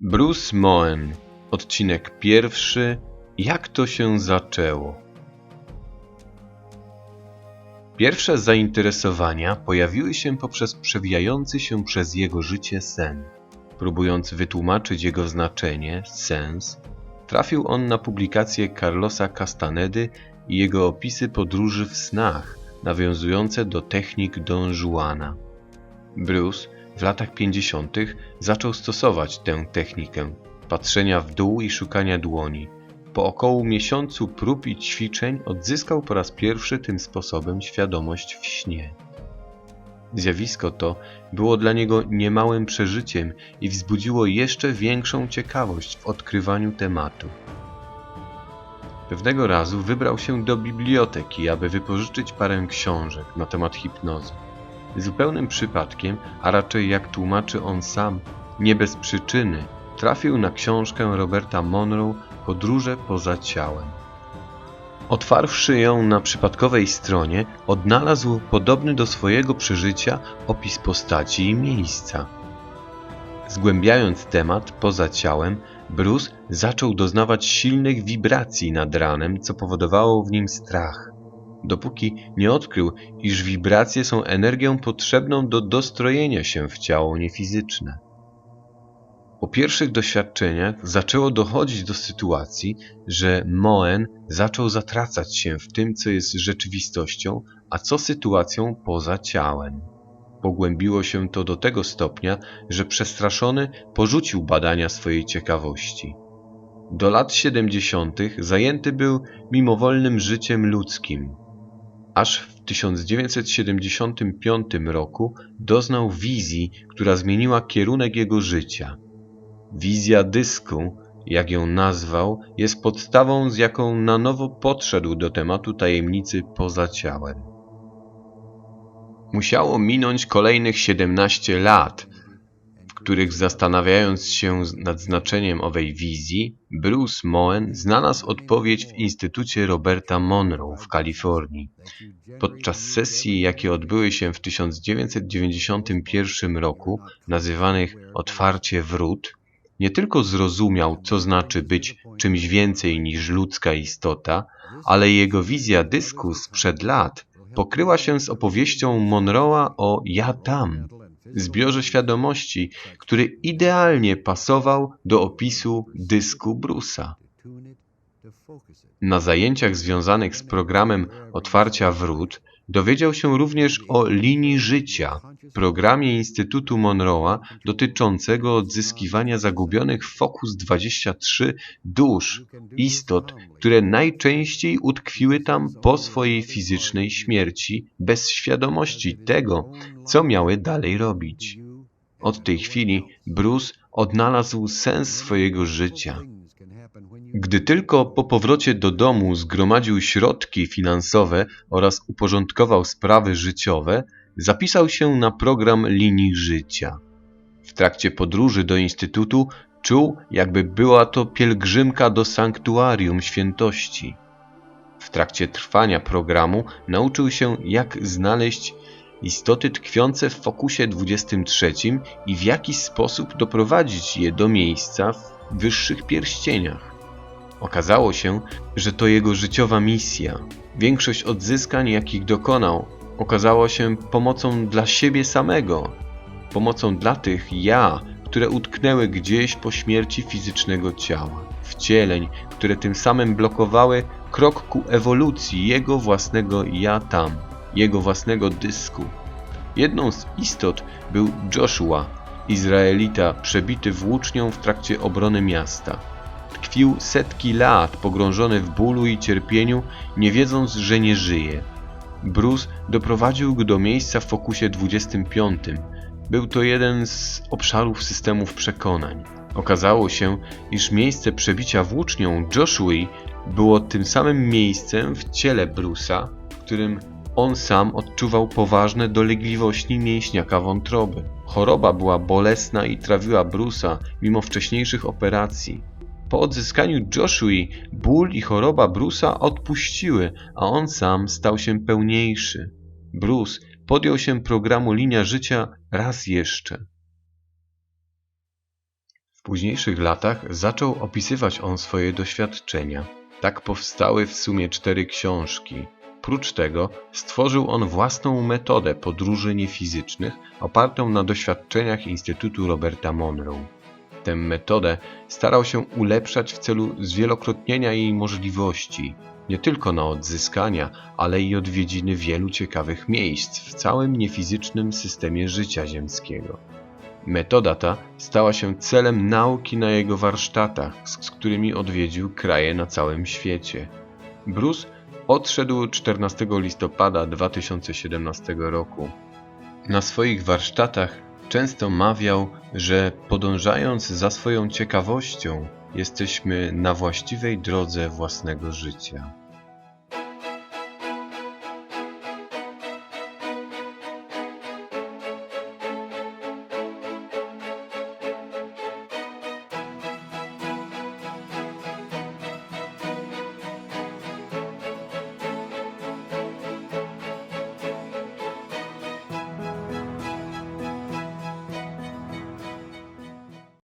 Bruce Moen, odcinek pierwszy. Jak to się zaczęło? Pierwsze zainteresowania pojawiły się poprzez przewijający się przez jego życie sen. Próbując wytłumaczyć jego znaczenie, sens, trafił on na publikacje Carlosa Castanedy i jego opisy podróży w snach, nawiązujące do technik Don Juana. Bruce w latach 50. zaczął stosować tę technikę patrzenia w dół i szukania dłoni. Po około miesiącu prób i ćwiczeń odzyskał po raz pierwszy tym sposobem świadomość w śnie. Zjawisko to było dla niego niemałym przeżyciem i wzbudziło jeszcze większą ciekawość w odkrywaniu tematu. Pewnego razu wybrał się do biblioteki, aby wypożyczyć parę książek na temat hipnozy. Zupełnym przypadkiem, a raczej jak tłumaczy on sam, nie bez przyczyny, trafił na książkę Roberta Monroe Podróże poza ciałem. Otwarwszy ją na przypadkowej stronie, odnalazł podobny do swojego przeżycia opis postaci i miejsca. Zgłębiając temat poza ciałem, Bruce zaczął doznawać silnych wibracji nad ranem, co powodowało w nim strach dopóki nie odkrył, iż wibracje są energią potrzebną do dostrojenia się w ciało niefizyczne. Po pierwszych doświadczeniach zaczęło dochodzić do sytuacji, że Moen zaczął zatracać się w tym, co jest rzeczywistością, a co sytuacją poza ciałem. Pogłębiło się to do tego stopnia, że przestraszony porzucił badania swojej ciekawości. Do lat 70. zajęty był mimowolnym życiem ludzkim, aż w 1975 roku doznał wizji, która zmieniła kierunek jego życia. Wizja dysku, jak ją nazwał, jest podstawą, z jaką na nowo podszedł do tematu tajemnicy poza ciałem. Musiało minąć kolejnych 17 lat, których zastanawiając się nad znaczeniem owej wizji, Bruce Moen znalazł odpowiedź w Instytucie Roberta Monroe w Kalifornii. Podczas sesji, jakie odbyły się w 1991 roku, nazywanych Otwarcie Wrót, nie tylko zrozumiał, co znaczy być czymś więcej niż ludzka istota, ale jego wizja dysku sprzed lat pokryła się z opowieścią Monroe'a o Ja tam, zbiorze świadomości, który idealnie pasował do opisu dysku Brusa. Na zajęciach związanych z programem Otwarcia Wrót dowiedział się również o linii życia, programie Instytutu Monroe'a dotyczącego odzyskiwania zagubionych w Focus 23 dusz, istot, które najczęściej utkwiły tam po swojej fizycznej śmierci, bez świadomości tego, co miały dalej robić. Od tej chwili Bruce odnalazł sens swojego życia. Gdy tylko po powrocie do domu zgromadził środki finansowe oraz uporządkował sprawy życiowe, zapisał się na program linii życia. W trakcie podróży do instytutu czuł, jakby była to pielgrzymka do sanktuarium świętości. W trakcie trwania programu nauczył się, jak znaleźć istoty tkwiące w fokusie 23 i w jaki sposób doprowadzić je do miejsca w wyższych pierścieniach. Okazało się, że to jego życiowa misja. Większość odzyskań, jakich dokonał, okazała się pomocą dla siebie samego, pomocą dla tych ja, które utknęły gdzieś po śmierci fizycznego ciała, wcieleń, które tym samym blokowały krok ku ewolucji jego własnego ja tam, jego własnego dysku. Jedną z istot był Joshua, Izraelita przebity włócznią w trakcie obrony miasta. Tkwił setki lat pogrążony w bólu i cierpieniu, nie wiedząc, że nie żyje. Bruce doprowadził go do miejsca w fokusie 25. Był to jeden z obszarów systemów przekonań. Okazało się, iż miejsce przebicia włócznią Joshua było tym samym miejscem w ciele Bruce'a, w którym on sam odczuwał poważne dolegliwości mięśniaka wątroby. Choroba była bolesna i trawiła Bruce'a mimo wcześniejszych operacji. Po odzyskaniu Joshua ból i choroba Bruce'a odpuściły, a on sam stał się pełniejszy. Bruce podjął się programu Linia Życia raz jeszcze. późniejszych latach zaczął opisywać on swoje doświadczenia. Tak powstały w sumie cztery książki. Prócz tego stworzył on własną metodę podróży niefizycznych opartą na doświadczeniach Instytutu Roberta Monroe. Tę metodę starał się ulepszać w celu zwielokrotnienia jej możliwości, nie tylko na odzyskania, ale i odwiedziny wielu ciekawych miejsc w całym niefizycznym systemie życia ziemskiego. Metoda ta stała się celem nauki na jego warsztatach, z, którymi odwiedził kraje na całym świecie. Bruce odszedł 14 listopada 2017 roku. Na swoich warsztatach często mawiał, że podążając za swoją ciekawością, jesteśmy na właściwej drodze własnego życia.